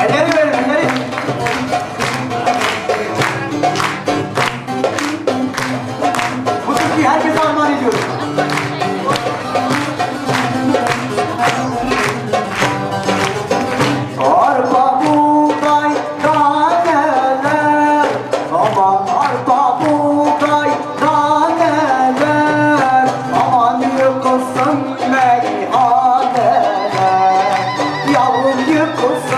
Elleri verin, elleri. Bu Türkiye herkese armağan ediyoruz.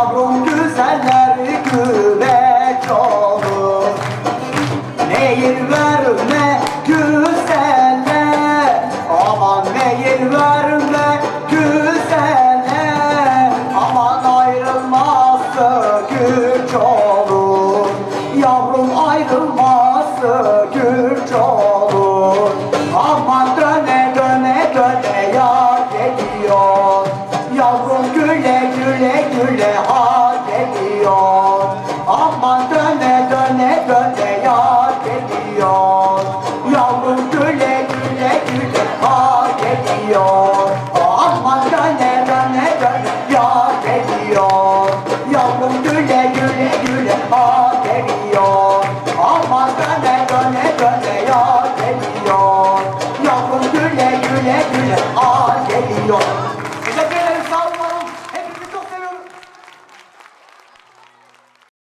yavrum güzeller güveç olur. Meyil verme güzelle Aman meyil verme güzelle Aman ayrılması güç olur. Yavrum ayrılması güç geliyor. Yavrum güle güle güle al geliyor.